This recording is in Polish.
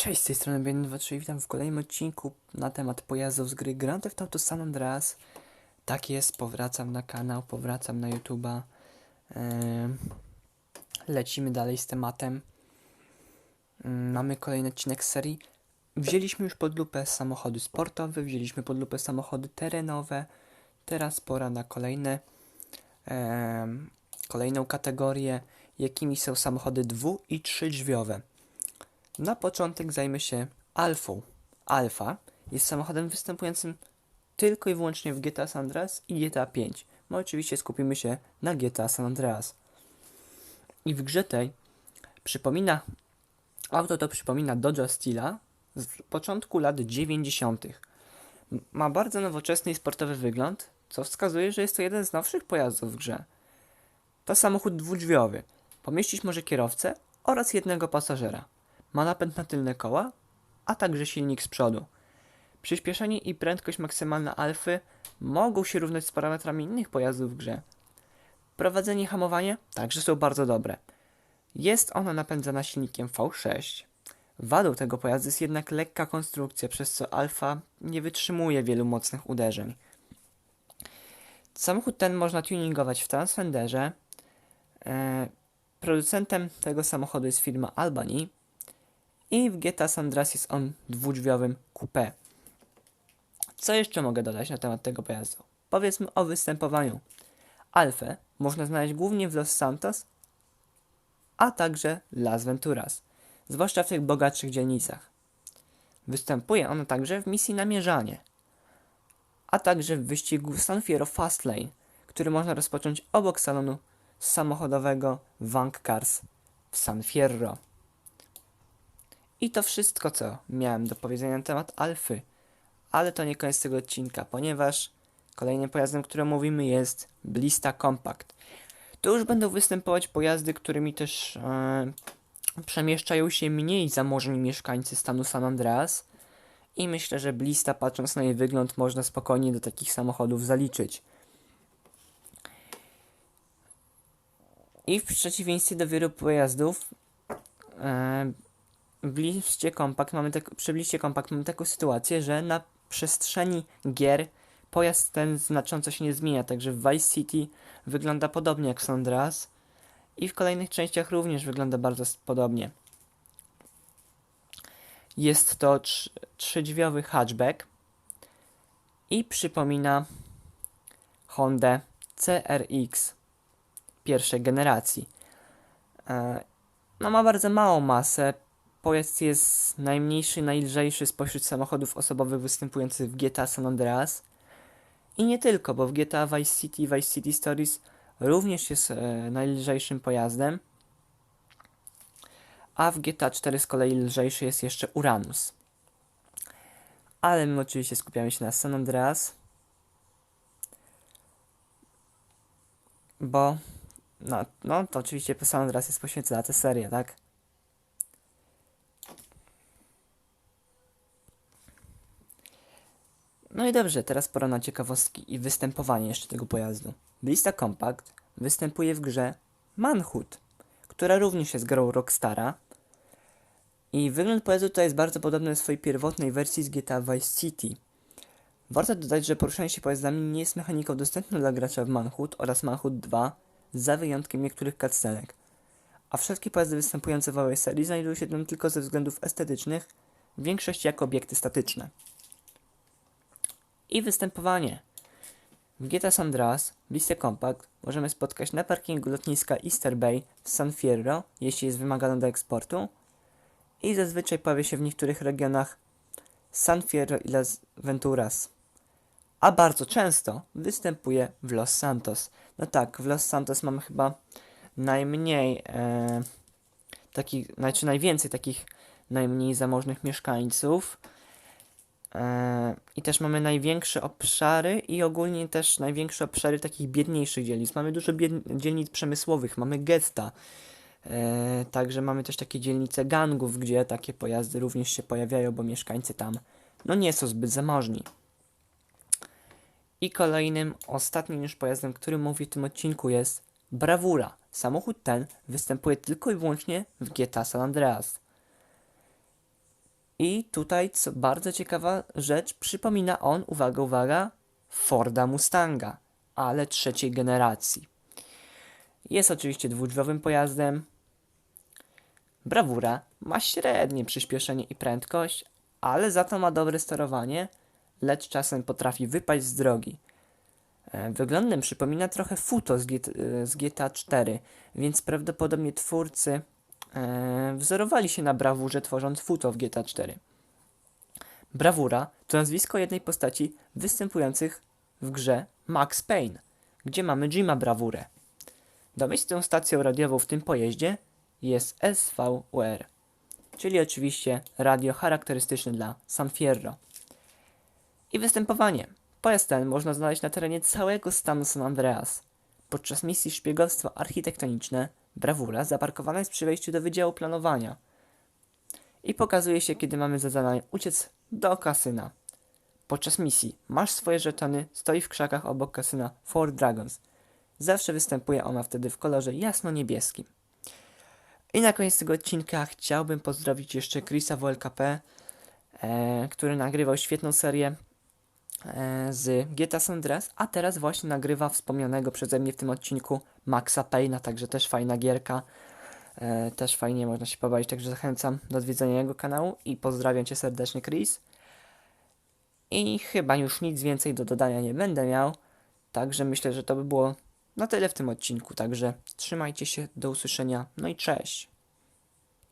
Cześć, z tej strony Ben23 witam w kolejnym odcinku na temat pojazdów z gry Grand Theft Auto San Andreas. Tak jest, powracam na kanał, powracam na YouTube'a. Em, lecimy dalej z tematem. Mm, Mamy kolejny odcinek serii. Wzięliśmy już pod lupę samochody sportowe, wzięliśmy pod lupę samochody terenowe. Teraz pora na kolejne, em, kolejną kategorię, jakimi są samochody dwu- i trzydrzwiowe. Na początek zajmę się Alfą. Alfa jest samochodem występującym tylko i wyłącznie w GTA San Andreas i GTA 5. My oczywiście skupimy się na GTA San Andreas. I w grze tej przypomina, auto to przypomina Dodge Steela z początku lat 90. M- Ma bardzo nowoczesny i sportowy wygląd, co wskazuje, że jest to jeden z nowszych pojazdów w grze. To samochód dwudrzwiowy. Pomieścić może kierowcę oraz jednego pasażera. Ma napęd na tylne koła, a także silnik z przodu. Przyspieszenie i prędkość maksymalna alfy mogą się równać z parametrami innych pojazdów w grze. Prowadzenie i hamowanie także są bardzo dobre. Jest ona napędzana silnikiem V6. Wadą tego pojazdu jest jednak lekka konstrukcja, przez co alfa nie wytrzymuje wielu mocnych uderzeń. Samochód ten można tuningować w Transfenderze. E, producentem tego samochodu jest firma Albany i w GTA San Andreas jest on dwudrzwiowym coupé. Co jeszcze mogę dodać na temat tego pojazdu? Powiedzmy o występowaniu. Alfę można znaleźć głównie w Los Santos, a także Las Venturas, zwłaszcza w tych bogatszych dzielnicach. Występuje ona także w misji Namierzanie, a także w wyścigu San Fierro Fastlane, który można rozpocząć obok salonu samochodowego Vank Cars w San Fierro. I to wszystko, co miałem do powiedzenia na temat Alfy. Ale to nie koniec tego odcinka, ponieważ kolejnym pojazdem, którym mówimy jest Blista Compact. Tu już będą występować pojazdy, którymi też e, przemieszczają się mniej zamożni mieszkańcy stanu San Andreas. I myślę, że Blista, patrząc na jej wygląd, można spokojnie do takich samochodów zaliczyć. I w przeciwieństwie do wielu pojazdów, e, w liście kompakt mamy tak, przy liście kompakt mamy taką sytuację, że na przestrzeni gier pojazd ten znacząco się nie zmienia, także w Vice City wygląda podobnie jak San Andreas i w kolejnych częściach również wygląda bardzo podobnie. Jest to trz- trzydźwiowy hatchback i przypomina Hondę CRX pierwszej generacji. E, No ma bardzo małą masę, Pojazd jest najmniejszy, najlżejszy spośród samochodów osobowych występujących w GTA San Andreas. I nie tylko, bo w GTA Vice City, Vice City Stories również jest e, najlżejszym pojazdem. A w GTA 4 z kolei lżejszy jest jeszcze Uranus. Ale my oczywiście skupiamy się na San Andreas. Bo, no, no to oczywiście San Andreas jest poświęcona tę serię, tak? No i dobrze, teraz pora na ciekawostki i występowanie jeszcze tego pojazdu. Blista Compact występuje w grze Manhunt, która również jest grą Rockstara. I wygląd pojazdu tutaj jest bardzo podobny do swojej pierwotnej wersji z GTA Vice City. Warto dodać, że poruszanie się pojazdami nie jest mechaniką dostępną dla gracza w Manhunt oraz Manhunt 2, za wyjątkiem niektórych cutscenek. A wszelkie pojazdy występujące w owej serii znajdują się tam tylko ze względów estetycznych, w większości jako obiekty statyczne i występowanie. W GTA San Andreas w liście Compact możemy spotkać na parkingu lotniska Easter Bay w San Fierro, jeśli jest wymagane do eksportu i zazwyczaj pojawia się w niektórych regionach San Fierro i Las Venturas. A bardzo często występuje w Los Santos. No tak, w Los Santos mamy chyba najmniej e, takich, znaczy najwięcej takich najmniej zamożnych mieszkańców. E, I też mamy największe obszary i ogólnie też największe obszary takich biedniejszych dzielnic. Mamy dużo dzielnic przemysłowych, mamy getta. E, także mamy też takie dzielnice gangów, gdzie takie pojazdy również się pojawiają, bo mieszkańcy tam no nie są zbyt zamożni. I kolejnym, ostatnim już pojazdem, który mówi w tym odcinku jest Bravura. Samochód ten występuje tylko i wyłącznie w GTA San Andreas. I tutaj, co bardzo ciekawa rzecz, przypomina on, uwaga, uwaga, Forda Mustanga, ale trzeciej generacji. Jest oczywiście dwudrzwiowym pojazdem. Brawura ma średnie przyspieszenie i prędkość, ale za to ma dobre sterowanie, lecz czasem potrafi wypaść z drogi. E, Wyglądem przypomina trochę Futo z, z GTA 4, więc prawdopodobnie twórcy e, wzorowali się na brawurze tworząc Futo w GTA 4. Brawura to nazwisko jednej postaci występujących w grze Max Payne, gdzie mamy Jima Brawurę. Domyślną stacją radiową w tym pojeździe jest SVUR, czyli oczywiście radio charakterystyczne dla San Fierro. I występowanie. Pojazd ten można znaleźć na terenie całego stanu San Andreas. Podczas misji szpiegostwa architektoniczne Brawura zaparkowana jest przy wejściu do Wydziału Planowania i pokazuje się, kiedy mamy za zadanie uciec do kasyna. Podczas misji masz swoje żetony, stoi w krzakach obok kasyna Four Dragons. Zawsze występuje ona wtedy w kolorze jasno-niebieskim. I na koniec tego odcinka chciałbym pozdrowić jeszcze Chrisa WLKP, e, który nagrywał świetną serię z GTA San Andreas, a teraz właśnie nagrywa wspomnianego przeze mnie w tym odcinku Maxa Payne'a, także też fajna gierka. E, też fajnie można się pobawić, także zachęcam do odwiedzenia jego kanału i pozdrawiam Cię serdecznie, Chris. I chyba już nic więcej do dodania nie będę miał, także myślę, że to by było na tyle w tym odcinku, także trzymajcie się, do usłyszenia, no i cześć.